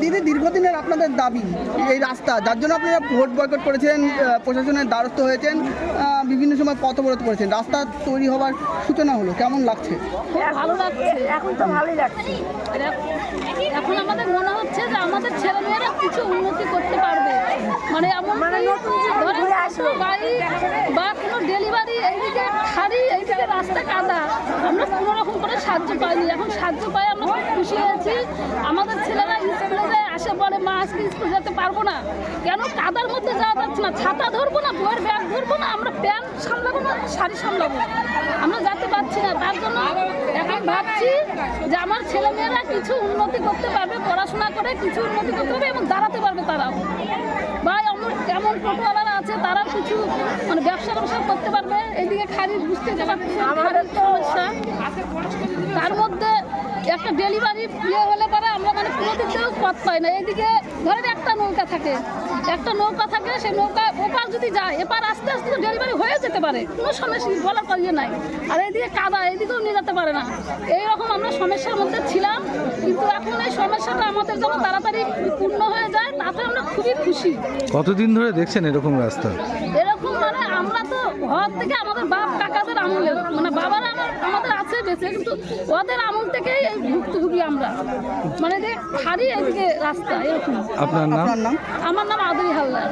দিদি দীর্ঘদিনের আপনাদের দাবি এই রাস্তা যার জন্য আপনারা ভোট বয়কট করেছেন প্রশাসনের দ্বারস্থ হয়েছেন বিভিন্ন সময় পথ অবরোধ করেছেন। রাস্তা তৈরি হওয়ার সূচনা হলো কেমন লাগছে? ভালো লাগছে এখন তো ভালোই লাগছে। এখন আমাদের মনে হচ্ছে যে আমাদের ছেলেমেয়েরা কিছু উন্নতি করতে পারবে। মানে এমন মানে নতুন জীবন আসলো। বাড়ি বা কোনো ডেলিভারি এইদিকে খালি এইদিকে রাস্তা কাদা। আমরা কোনো রকম করে সাহায্য পাইনি। এখন সাহায্য পাই আমরা খুব খুশি হয়েছি আমাদের ছেলেরা স্কুলে যায় আসে বলে মা আজকে স্কুল যেতে পারব না। কেন? কাদার মধ্যে যাওয়া যাচ্ছে না। ছাতা ধরবো না বইয়ের ব্যাগ ধরবো না, আমরা প্যান্ট সামলাবো না, শাড়ি সামলাবো। আমরা যেতে পারছি না। তার জন্য এখন ভাবছি যে আমার ছেলেমেয়েরা কিছু উন্নতি করতে পারবে, পড়াশোনা করে কিছু উন্নতি করতে পারবে এবং দাঁড়াতে পারবে তারাও। বা এমন এমন টোটোওয়ালারা আছে, তারাও কিছু মানে ব্যবসা ব্যবসা করতে পারবে। এইদিকে খারিজ বুঝতে পারছি সমস্যা তার মধ্যে একটা ডেলিভারি ইয়ে হলে পরে আমরা মানে থেকেও পথ পাই না। এদিকে ধরেন একটা নৌকা থাকে। একটা নৌকা থাকে সেই নৌকা ওপার যদি যায় এপার আস্তে আস্তে ডেলিভারি হয়ে যেতে পারে। কোনো সমস্যা বলার ইয়ে নাই। আর এদিকে কাদা এদিকেও নিয়ে যেতে পারে না। এইরকম আমরা সমস্যার মধ্যে ছিলাম। কিন্তু এখন এই সমস্যাটা আমাদের যখন তাড়াতাড়ি পূর্ণ হয়ে যায় তাতে আমরা খুবই খুশি। কতদিন ধরে দেখছেন এরকম রাস্তা? এরকম মানে আমরা তো ঘর থেকে আমাদের বাপ কাকাদের আমলে মানে বাবারা আমাদের বেঁচে কিন্তু ওদের আমল থেকে ভুক্তভোগী আমরা। মানে যে খালি এদিকে রাস্তা এরকম। নাম? আপনার নাম? আমার নাম আদরি হালদার।